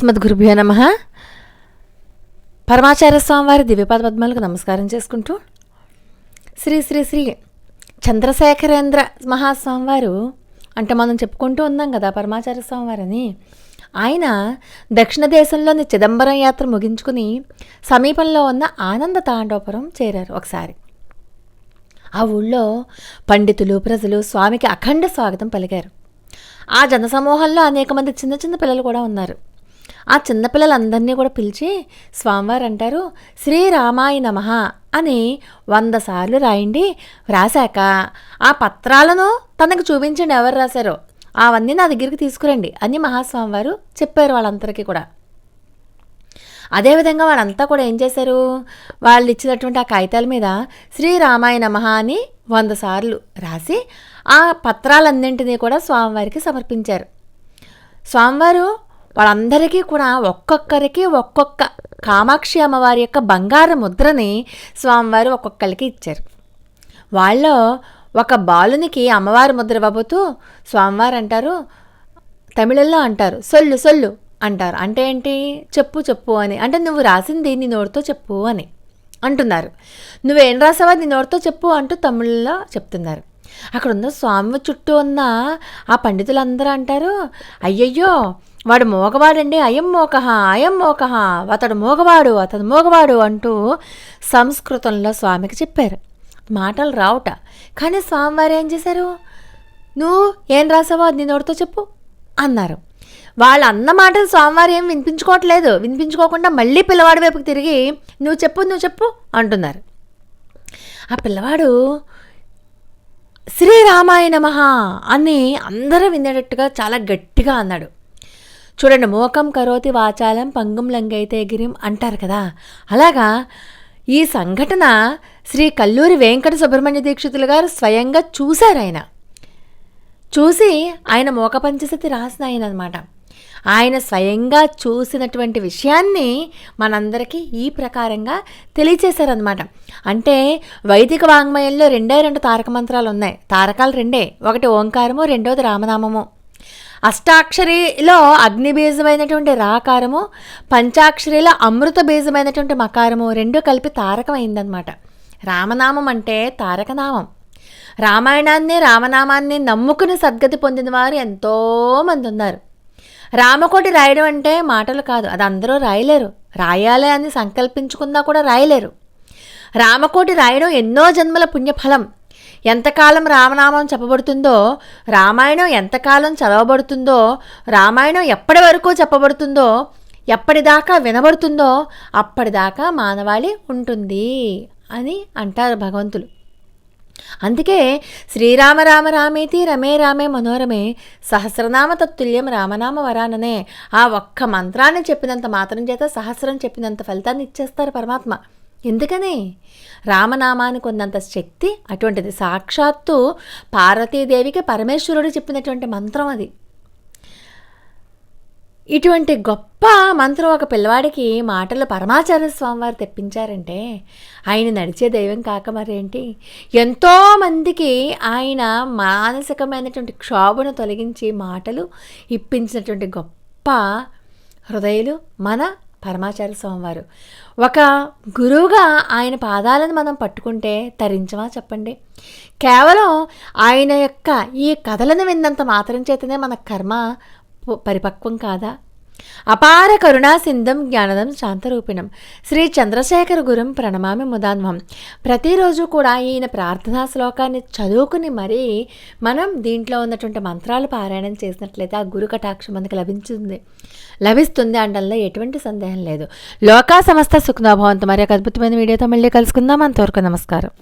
అస్మద్గురుభ్యో నమ. పరమాచార్య స్వామివారి దివ్యపాద పద్మాలకు నమస్కారం చేసుకుంటూ శ్రీ శ్రీ శ్రీ చంద్రశేఖరేంద్ర మహాస్వామివారు అంటే మనం చెప్పుకుంటూ ఉన్నాం కదా పరమాచార్య స్వామివారని. ఆయన దక్షిణ దేశంలోని చిదంబరం యాత్ర ముగించుకుని సమీపంలో ఉన్న ఆనంద తాండోపురం చేరారు ఒకసారి. ఆ ఊళ్ళో పండితులు ప్రజలు స్వామికి అఖండ స్వాగతం పలికారు. ఆ జనసమూహంలో అనేక మంది చిన్న చిన్న పిల్లలు కూడా ఉన్నారు. ఆ చిన్నపిల్లలందరినీ కూడా పిలిచి స్వామివారు అంటారు శ్రీరామాయ నమ అని వంద సార్లు రాయండి. రాశాక ఆ పత్రాలను తనకు చూపించండి ఎవరు రాశారో. అవన్నీ నా దగ్గరికి తీసుకురండి అని మహాస్వామివారు చెప్పారు వాళ్ళందరికీ కూడా. అదేవిధంగా వాళ్ళంతా కూడా ఏం చేశారు? వాళ్ళు ఇచ్చినటువంటి ఆ కాగితాల మీద శ్రీరామాయ నమః అని వంద సార్లు రాసి ఆ పత్రాలన్నింటినీ కూడా స్వామివారికి సమర్పించారు. స్వామివారు వాళ్ళందరికీ కూడా ఒక్కొక్కరికి ఒక్కొక్క కామాక్షి అమ్మవారి యొక్క బంగారు ముద్రని స్వామివారు ఒక్కొక్కరికి ఇచ్చారు. వాళ్ళలో ఒక బాలునికి అమ్మవారి ముద్ర ఇవ్వబోతూ స్వామివారు అంటారు తమిళంలో అంటారు సొల్లు సొల్లు అంటారు. అంటే ఏంటి? చెప్పు చెప్పు అని. అంటే నువ్వు రాసింది నీ నోటితో చెప్పు అని అంటున్నారు. నువ్వేం రాసావా నీ నోటితో చెప్పు అంటూ తమిళంలో చెప్తున్నారు. అక్కడ ఉన్న స్వామి చుట్టూ ఉన్న ఆ పండితులందరూ అంటారు అయ్యయ్యో వాడు మోగవాడండి అయం మోకహ అయం మోకహ అతడు మోగవాడు అతడు మోగవాడు అంటూ సంస్కృతంలో స్వామికి చెప్పారు. మాటలు రావుట. కానీ స్వామివారు ఏం చేశారు? నువ్వు ఏం రాసావో అది నీ నోటితో చెప్పు అన్నారు. వాళ్ళు అన్న మాటలు స్వామివారు ఏం వినిపించుకోవట్లేదు. వినిపించుకోకుండా మళ్ళీ పిల్లవాడి వైపుకి తిరిగి నువ్వు చెప్పు నువ్వు చెప్పు అంటున్నారు. ఆ పిల్లవాడు శ్రీరామాయ నమః అని అందరూ వినేటట్టుగా చాలా గట్టిగా అన్నాడు. చూడండి మోకం కరోతి వాచాలం పంగం లంగైతే గిరిం అంటారు కదా. అలాగా ఈ సంఘటన శ్రీ కల్లూరి వెంకట సుబ్రహ్మణ్య దీక్షితులు గారు స్వయంగా చూశారు ఆయన. చూసి ఆయన మోక పంచశతి రాసిన ఆయన అనమాట ఆయన స్వయంగా చూసినటువంటి విషయాన్ని మనందరికీ ఈ ప్రకారంగా తెలియచేశారనమాట అంటే వైదిక వాంగ్మయంలో రెండే రెండు తారక మంత్రాలు ఉన్నాయి. తారకాలు రెండే. ఒకటి ఓంకారము రెండోది రామనామము. అష్టాక్షరిలో అగ్నిబీజమైనటువంటి రాకారము పంచాక్షరిలో అమృత బీజమైనటువంటి మకారము రెండు కలిపి తారకం అయిందనమాట రామనామం అంటే తారకనామం. రామాయణాన్ని రామనామాన్ని నమ్ముకుని సద్గతి పొందిన వారు ఎంతోమంది ఉన్నారు. రామకోటి రాయడం అంటే మాటలు కాదు అది అందరూ రాయలేరు. రాయాలి అని సంకల్పించుకున్నా కూడా రాయలేరు. రామకోటి రాయడం ఎన్నో జన్మల పుణ్యఫలం. ఎంతకాలం రామనామం చెప్పబడుతుందో రామాయణం ఎంతకాలం చదవబడుతుందో రామాయణం ఎప్పటి వరకు చెప్పబడుతుందో ఎప్పటిదాకా వినబడుతుందో అప్పటిదాకా మానవాళి ఉంటుంది అని అంటారు భగవంతులు. అందుకే శ్రీరామ రామ రామేతి రమే రామే మనోరమే సహస్రనామ తత్తుల్యం రామనామ వరాననే ఆ ఒక్క మంత్రాన్ని చెప్పినంత మాత్రం చేత సహస్రం చెప్పినంత ఫలితాన్ని ఇచ్చేస్తారు పరమాత్మ. ఎందుకని? రామనామానికి ఉన్నంత శక్తి అటువంటిది. సాక్షాత్తు పార్వతీదేవికి పరమేశ్వరుడు చెప్పినటువంటి మంత్రం అది. ఇటువంటి గొప్ప మంత్రం ఒక పిల్లవాడికి మాటలు పరమాచార్య స్వామివారు తెప్పించారంటే ఆయన నడిచే దైవం కాక మరేంటి? ఎంతోమందికి ఆయన మానసికమైనటువంటి క్షోభను తొలగించి మాటలు ఇప్పించినటువంటి గొప్ప హృదయులు మన పరమాచార్య స్వామివారు. ఒక గురువుగా ఆయన పాదాలను మనం పట్టుకుంటే తరించమా చెప్పండి? కేవలం ఆయన యొక్క ఈ కథలను విన్నంత మాత్రం చేతనే మన కర్మ పరిపక్వం కాదా? అపార కరుణా సింధం జ్ఞానదం శాంతరూపిణం శ్రీ చంద్రశేఖర గురం ప్రణమామి ముదాన్వం ప్రతిరోజు కూడా ఈయన ప్రార్థనా శ్లోకాన్ని చదువుకుని మరీ మనం దీంట్లో ఉన్నటువంటి మంత్రాలు పారాయణం చేసినట్లయితే ఆ గురు కటాక్షం మనకు లభించింది లభిస్తుంది అనడంలో ఎటువంటి సందేహం లేదు. లోకా సమస్త సుఖనోభవంతో మరి ఒక అద్భుతమైన వీడియోతో మళ్ళీ కలుసుకుందాం అంతవరకు నమస్కారం